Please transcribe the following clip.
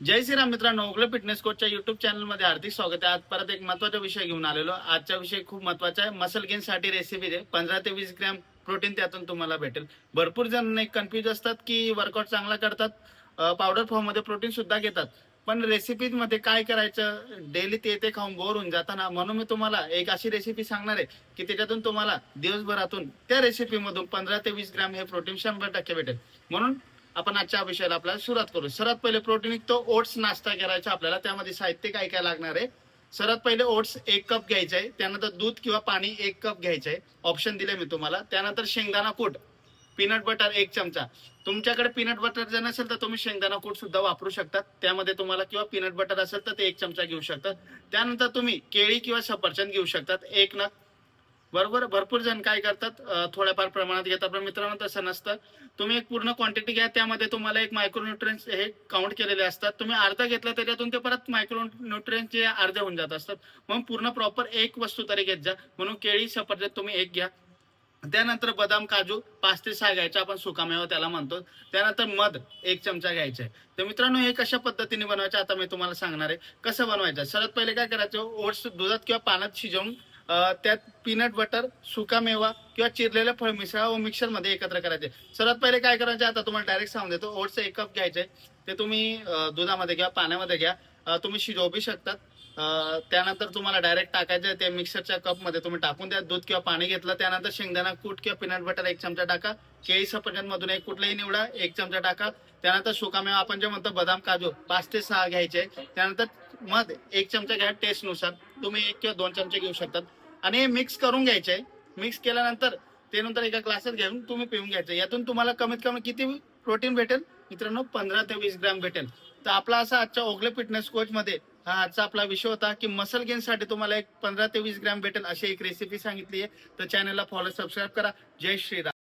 जय श्रीराम मित्रांनो ओगलं fitness कोचच्या YouTube चॅनलमध्ये हार्दिक स्वागत आहे. आज परत एक महत्त्वाचा विषय घेऊन आलेलो. आजचा विषय खूप महत्त्वाचा आहे. मसल गेन साठी रेसिपी आहे पंधरा ते वीस ग्रॅम प्रोटीन त्यातून तुम्हाला भेटेल. भरपूर जण कन्फ्युज असतात की वर्कआउट चांगला करतात पावडर फॉर्ममध्ये प्रोटीन सुद्धा घेतात. पण रेसिपीजमध्ये काय करायचं? डेली ते ते खाऊन बोर होऊन जाताना म्हणून मी तुम्हाला एक अशी रेसिपी सांगणार आहे की त्याच्यातून तुम्हाला दिवसभरातून त्या रेसिपी मधून पंधरा ते वीस ग्रॅम हे प्रोटीन शंभर टक्के भेटेल. म्हणून आपण आजच्या विषयाला आपल्याला सुरुवात करू. सर्वात पहिले प्रोटीन तो ओट्स नाश्ता करायचा आपल्याला. त्यामध्ये साहित्य काय काय लागणार आहे. सर्वात पहिले ओट्स एक कप घ्यायचे. आहे त्यानंतर दूध किंवा पाणी एक कप घ्यायचं. आहे ऑप्शन दिले मी तुम्हाला. त्यानंतर शेंगदाणा कूट. पीनट बटर एक चमचा. तुमच्याकडे पीनट बटर जर नसेल तर तुम्ही शेंगदाणा कूट सुद्धा वापरू शकतात त्यामध्ये तुम्हाला किंवा पीनट बटर असेल तर ते एक चमचा घेऊ शकतात त्यानंतर तुम्ही केळी किंवा सफरचंद घेऊ शकतात. एक नग. बरोबर भरपूर जण काय करतात थोड्याफार प्रमाणात घेतात पण मित्रांनो तसं नसतं. तुम्ही एक पूर्ण क्वांटिटी घ्या त्यामध्ये तुम्हाला एक मायक्रोन्युट्रियन्स हे काउंट केलेले असतात. तुम्ही अर्धा घेतला त्याच्यातून ते परत मायक्रोन्युट्रियन्स जे अर्धे होऊन जात असतात. म्हणून पूर्ण प्रॉपर एक वस्तू तरी घेत जा. म्हणून केळी सफरचंद तुम्ही एक घ्या. त्यानंतर बदाम काजू पाच ते सहा घ्यायचा आपण सुकामेवा त्याला म्हणतो. त्यानंतर मध एक चमचा घ्यायचा आहे. तर मित्रांनो हे कशा पद्धतीने बनवायचं आता मी तुम्हाला सांगणार आहे. कसं बनवायचं? सर्वात पहिले काय करायचं? ओट्स दुधात किंवा पाण्यात शिजवून त्यात पीनट बटर सुकामेवा किंवा चिरलेलं फळ मिसळा व मिक्सरमध्ये एकत्र करायचे. सर्वात पहिले काय करायचे आता तुम्हाला डायरेक्ट सांगून देतो. ओट्स एक कप घ्यायचे. ते तुम्ही दुधामध्ये घ्या पाण्यामध्ये घ्या. तुम्ही शिजवू बी शकतात त्यानंतर तुम्हाला डायरेक्ट टाकायचं ते मिक्सरच्या कपमध्ये तुम्ही टाकून द्या. दूध किंवा पाणी घेतलं त्यानंतर शेंगदाणा कूट किंवा पीनट बटर एक चमचा टाका. केळी सफरचंदमधून एक कुठलाही निवडा एक चमचा टाका. त्यानंतर सुकामेवा आपण जे म्हणतो बदाम काजू पाच ते सहा घ्यायचे. त्यानंतर मध एक चमचा घ्या टेस्टनुसार तुम्ही एक किंवा दोन चमचे घेऊ शकतात. आणि हे मिक्स करून घ्यायचे. मिक्स केल्यानंतर ते नंतर एका ग्लासात घेऊन तुम्ही पिऊन घ्यायचं. यातून तुम्हाला कमीत कमी किती प्रोटीन भेटेल? मित्रांनो पंधरा ते वीस ग्रॅम भेटेल. तर आपला असा आजच्या ओगले फिटनेस कोच मध्ये हा आजचा आपला विषय होता की मसल गेन साठी तुम्हाला एक पंधरा ते वीस ग्रॅम भेटेल अशी एक रेसिपी सांगितली आहे. तर चॅनलला फॉलो सबस्क्राईब करा. जय श्रीराम.